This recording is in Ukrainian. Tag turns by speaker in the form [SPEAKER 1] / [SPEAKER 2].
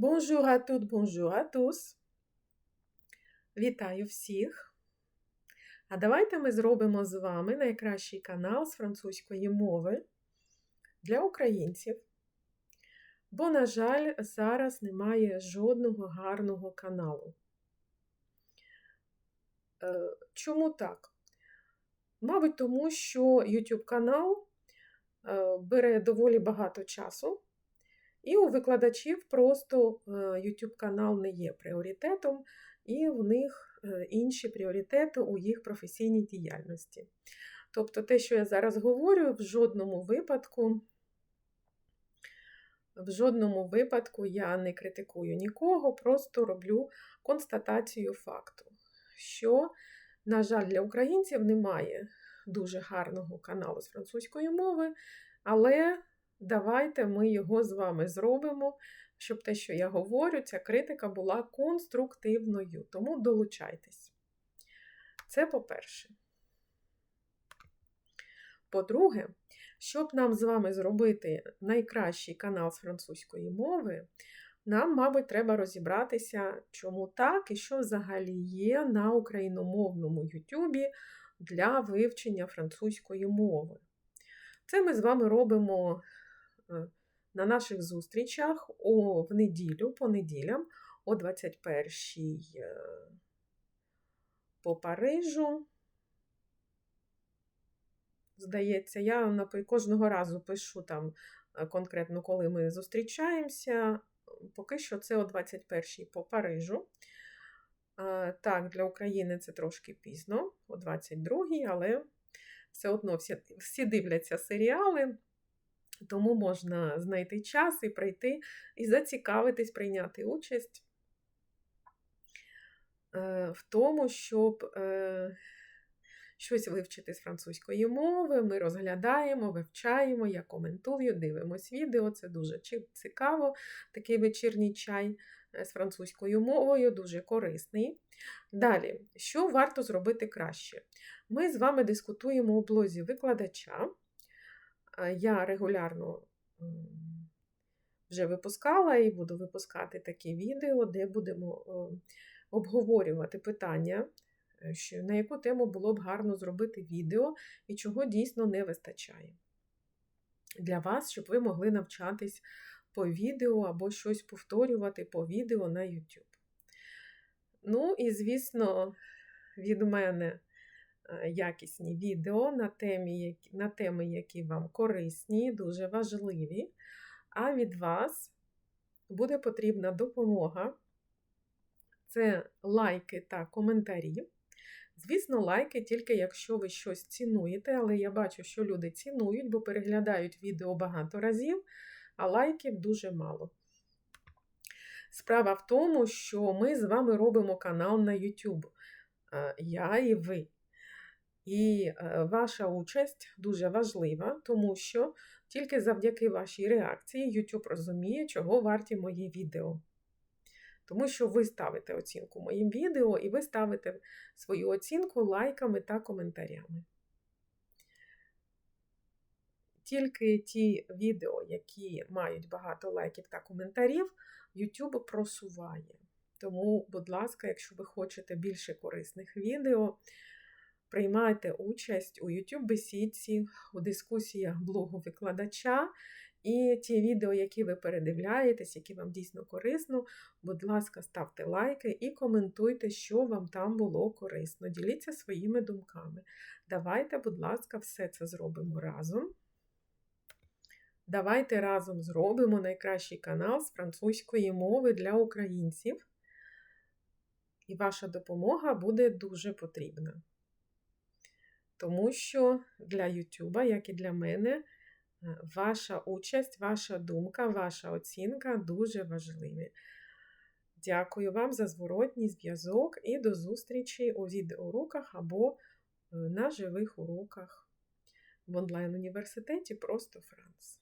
[SPEAKER 1] Bonjour à toutes, bonjour à tous. Вітаю всіх. А давайте ми зробимо з вами найкращий канал з французької мови для українців. Бо, на жаль, зараз немає жодного гарного каналу. Е, Чому так? Мабуть, тому що YouTube канал е, бере доволі багато часу. І у викладачів просто е, YouTube канал не є пріоритетом, і в них е, інші пріоритети у їх професійній діяльності. Тобто, те, що я зараз говорю, в жодному випадку, в жодному випадку я не критикую нікого, просто роблю констатацію факту, що, на жаль, для українців немає дуже гарного каналу з французької мови, але Давайте ми його з вами зробимо, щоб те, що я говорю, ця критика була конструктивною. Тому долучайтесь. Це по-перше. По-друге, щоб нам з вами зробити найкращий канал з французької мови, нам, мабуть, треба розібратися, чому так і що взагалі є на україномовному Ютубі для вивчення французької мови. Це ми з вами робимо на наших зустрічах о, в неділю, по неділям, о 21-й е, по Парижу. Здається, я кожного разу пишу там е, конкретно, коли ми зустрічаємося. Поки що це о 21-й по Парижу. Так, для України це трошки пізно, о 22-й, але все одно всі, всі дивляться серіали. Тому можна знайти час і прийти, і зацікавитись, прийняти участь е, в тому, щоб е, щось вивчити з французької мови. Ми розглядаємо, вивчаємо, я коментую, дивимось відео, це дуже цікаво. Такий вечірній чай е, з французькою мовою, дуже корисний. Далі, що варто зробити краще? Ми з вами дискутуємо у блозі викладача я регулярно вже випускала і буду випускати такі відео, де будемо обговорювати питання, е, на яку тему було б гарно зробити відео і чого дійсно не вистачає. Для вас, щоб ви могли навчатись по відео або щось повторювати по відео на YouTube. Ну, і, звісно, від мене Е, якісні відео на темі, на теми, які вам корисні, дуже важливі. А від вас буде потрібна допомога. Це лайки та коментарі. Звісно, лайки тільки якщо ви щось цінуєте, але я бачу, що люди цінують, бо переглядають відео багато разів, а лайків дуже мало. Справа в тому, що ми з вами робимо канал на YouTube. Е, я і ви. І е, ваша участь дуже важлива, тому що тільки завдяки вашій реакції YouTube розуміє, чого варті мої відео. Тому що ви ставите оцінку моїм відео, і ви ставите свою оцінку лайками та коментарями. Тільки ті відео, які мають багато лайків та коментарів, YouTube просуває. Тому, будь ласка, якщо ви хочете більше корисних відео, приймайте участь у YouTube бесідці, у дискусіях блогу викладача. І ті відео, які ви передивляєтесь, які вам дійсно корисно, будь ласка, ставте лайки і коментуйте, що вам там було корисно. Діліться своїми думками. Давайте, будь ласка, все це зробимо разом. Давайте разом зробимо найкращий канал з французької мови для українців. І ваша допомога буде дуже потрібна. Тому що для Ютуба, як і для мене, е, ваша участь, ваша думка, ваша оцінка дуже важливі. Дякую вам за зворотній зв'язок і до зустрічі у відеоуроках або е, на живих уроках в онлайн-університеті Просто Франц.